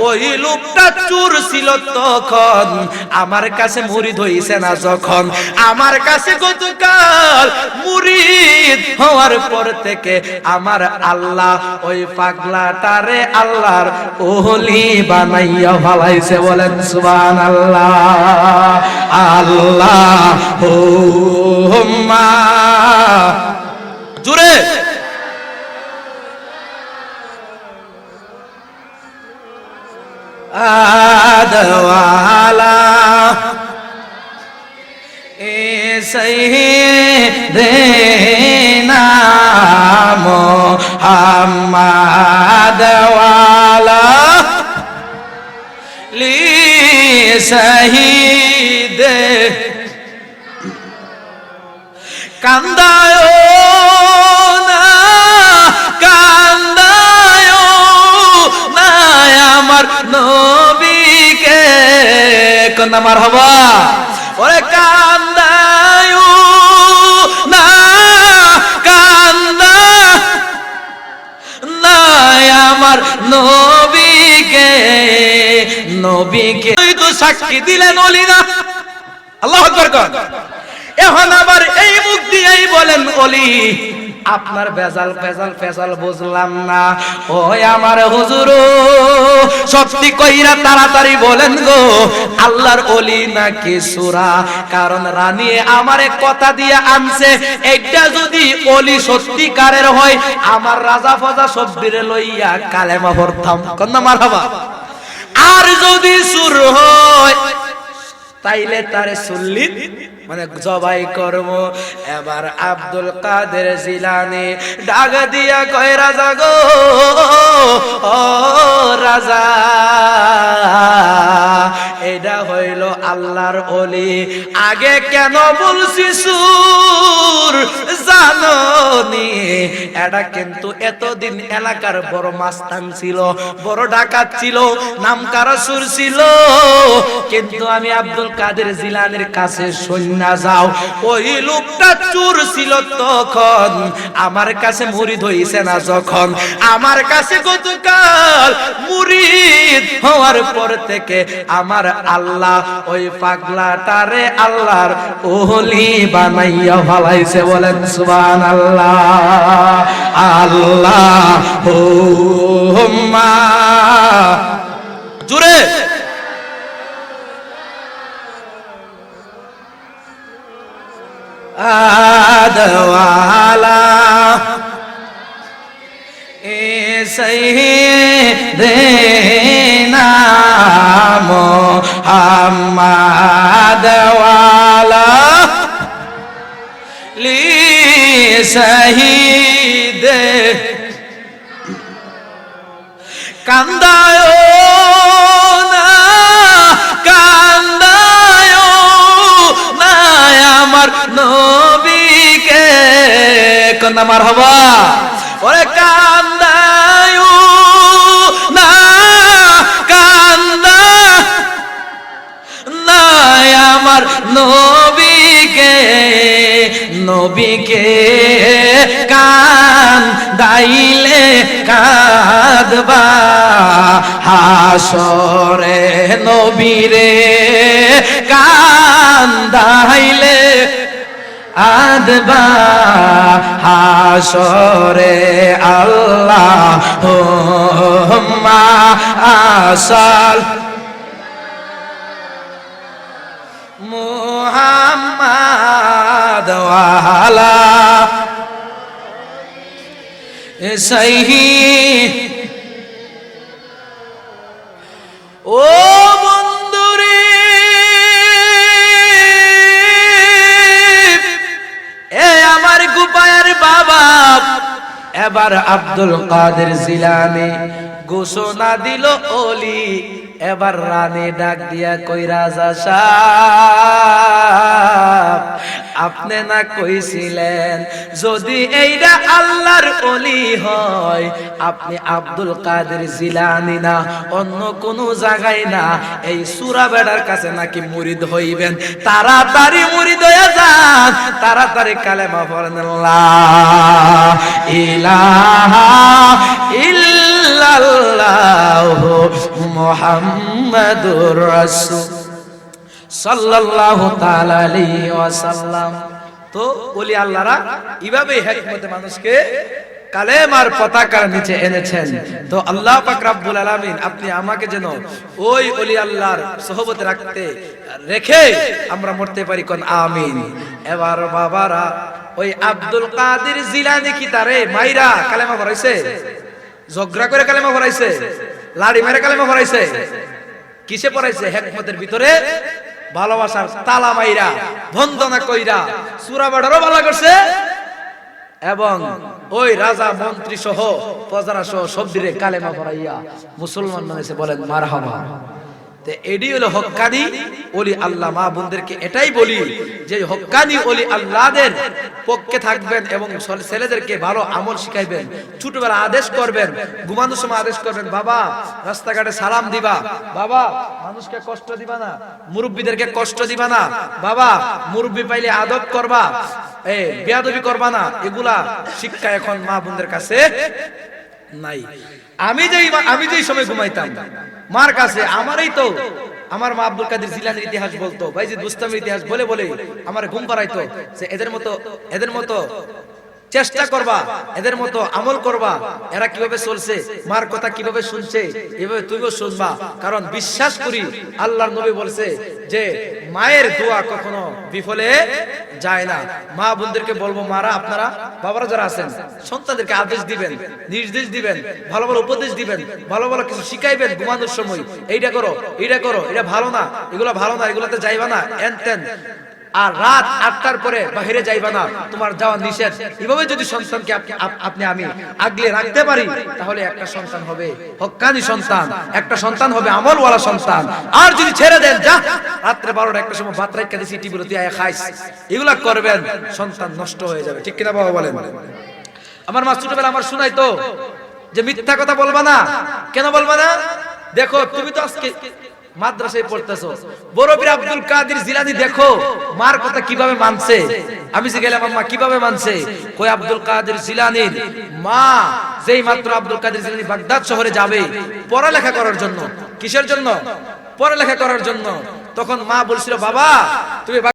ওই লোকটা চোর ছিল তখন। আমার কাছে মুরিদ হইছে না যখন। আমার কাছে গতকাল মুরিদ হওয়ার পর থেকে আমার আল্লাহ ওই পাগলাটারে আল্লাহর ওহলি বানাইয়া ভালাইছে বলেন সুবান আল্লাহ আল্লাহ হুম্মা জুড়ে আদওয়ালা এ সৈদেনা মোহাম্মদওয়ালা লি শহীদ কান্দায় কোন আমার হবা ওরে না, কান্দা। আমার নবীকে নবীকে। তুই তো সাক্ষী দিলেন অলিরা। আল্লাহ আকবার এখন আবার এই মুখ দিয়েই বলেন অলি। আপনার বেজাল ফেজাল ফেজাল বুঝলাম না। ওই আমার হুজুর, সত্যি কইরা তাড়াতাড়ি বলেন গো, আল্লাহর অলি নাকি সুরা? কারণ রানী আমারে কথা দিয়ে আনছে এটা যদি অলি সত্যিকারের হয়, আমার রাজা ফজা সব্বিরে লইয়া কালেমা ভরতাম কন্যা মারহাবা আর যদি সুর হয় তাইলে তার সুল্লিত মানে জবাই করব। এবার আব্দুল কাদের জিলানি ডাক দিয়া কয়, রাজা গো, ও রাজা এটা হইল আল্লাহর অলি। আগে কেন বলছি সুর? এটা কিন্তু এতদিন এলাকার বড় মাস্তান ছিল, বড় ডাকাত ছিল, নাম কারা সুর ছিল। কিন্তু আমি আব্দুল কাদের জিলানের কাছে সন্না যাও। ওই লোকটা চোর ছিল তখন। আমার কাছে মুরিদ হইছে না যখন। আমার কাছে গতকাল মুরিদ হওয়ার পর থেকে আমার আল্লাহ ওই পাগলাটারে আল্লাহর ওহলি বানাইয়া ভালাইছে বলেন সুবান আল্লাহ জুড়ে আদওয়ালা এ সৈদেনা মোহাম্মদওয়ালা লি শহীদ কান্দায় না কান্দায় না, আমার নবীকে। কোন আমার হবা। ওরে কান্দায় না, কান্দা নাই আমার নবীকে। নবীকে কান দাইলে কাঁদবা। হাসরে নবীরে কান দাইলে আদবা হাসরে আল্লাহ হুম্মা আসাল। মুহাম্মদ ওয়ালা ও বন্ধুরে, এ আমার বাবা, এবার আব্দুল কাদের জিলানি ঘোষণা দিল ওলি এবার রানী ডাক দিয়া কই রাজা সাহ আপনি না কইছিলেন, যদি এইটা আল্লাহর অলি হয়। আপনি আব্দুল কাদের জিলানি না, অন্য কোন জায়গায় না। এই সুরা বেড়ার কাছে নাকি মুরিদ হইবেন। তাড়াতাড়ি মুরিদ হয়ে যান। তাড়াতাড়ি কালেমা পড়েন। সাল্লাল্লাহু তাআলা আলাইহি ওয়াসাল্লাম। তো ওলি আল্লাহরা এইভাবে হিকমতে মানুষকে কালেমার পতাকার নিচে এনেছেন। তো আল্লাহ পাক রব্বুল আলামিন, আপনি আমাকে যেন ওই ওলি আল্লাহর সহবতে রাখতে রেখে আমরা মরতে পারি, কোন আমিন। এবার বাবারা, ওই আব্দুল কাদের জিলানি কি তারে? মাইরা কালেমা ভরাইছে ঝগড়া করে কালেমা ভরাইছে লাড়ি মেরে কালেমা ভরাইছে কিসে পড়াইছে? হেকমতের ভিতরে ভালোবাসার তালা মাইরা, বন্দনা কইরা বাড়ারও ভালো করছে। এবং ওই রাজা মন্ত্রী সহ প্রজারা সহ সব দিলে কালেমা পড়াইয়া মুসলমান মানুষে বলেন, মারহাবা। এডি হলো হক্কানি, ওলি আল্লাহ, মা বোনদেরকে এটাই বলি যে হক্কানি, ওলি আল্লাহদের পক্ষে থাকবেন এবং ছেলেদেরকে ভালো আমল শিখাইবেন। ছোটবেলা আদেশ করবেন, ঘুমানোর সময় আদেশ করবেন, বাবা, রাস্তাঘাটে সালাম দিবা, বাবা, মানুষকে কষ্ট দিবা না, মুরব্বীদেরকে কষ্ট দিবা না, বাবা, মুরব্বী পাইলে আদব করবা এ বেয়াদবি করবা না, এগুলা শিক্ষা এখন মা বোনদের কাছে নাই। আমি যেই আমি যেই সময় ঘুমাইতাম, মার কাছে, আমারই তো, আমার মা আব্দুল কাদের জিলানির ইতিহাস বলতো, বাইজিদ বুস্তামের ইতিহাস বলে বলে আমার ঘুম পাড়াইতো যে এদের মতো এদের মতো চেষ্টা করবা, এদের মতো আমল করবা, এরা কীভাবে চলছে, মার কথা কীভাবে শুনছে, এভাবে তুইও শুনবা। কারণ বিশ্বাস করি, আল্লাহর নবী বলছে যে মায়ের দোয়া কখনো বিফলে যায় না। মা বোনদেরকে বলব, মারা, আপনারা বাবারা যারা আছেন, সন্তানদেরকে আদেশ দিবেন, নির্দেশ দিবেন, ভালো ভালো উপদেশ দিবেন, ভালো ভালো কিছু শিখাইবেন ঘুমানোর সময়। এইটা করো এইটা করো, এটা ভালো না, এগুলো ভালো না, এগুলোতে যাইবা না। এন তেন। আর রাত আটটার পরে বাহিরে যাইবা না, তোমার যাওয়া নিষেধ। এভাবে যদি সন্তানকে আপনি আপ- আপনি আমি আগলে রাখতে পারি, তাহলে একটা সন্তান হবে হক্কানি সন্তান, একটা সন্তান হবে আমল আমলওয়ালা সন্তান। আর যদি ছেড়ে দেন, যা, রাত্রে বারোটা একটা সময় ভাত রাখতে দিছি, টিভির খাইস। এগুলা করবেন, সন্তান নষ্ট হয়ে যাবে। ঠিক কিনা বাবা বলেন? আমার মা ছোটবেলা আমার শোনাই তো যে মিথ্যা কথা বলবা না। কেন বলবা না? দেখো, তুমি তো আজকে মাদ্রাসায় পড়তেছো। বড় বীর আব্দুল কাদের জিলানি দেখো, মার কথা কীভাবে মানছে? আমি যে গেলাম আম্মা, কীভাবে মানছে? কই আব্দুল কাদের জিলানির মা, যেই মাত্র আব্দুল কাদের জিলানি বাগদাদ শহরে যাবে পড়ালেখা করার জন্য। কিসের জন্য? পড়ালেখা করার জন্য। তখন মা বলছিল, বাবা, তুমি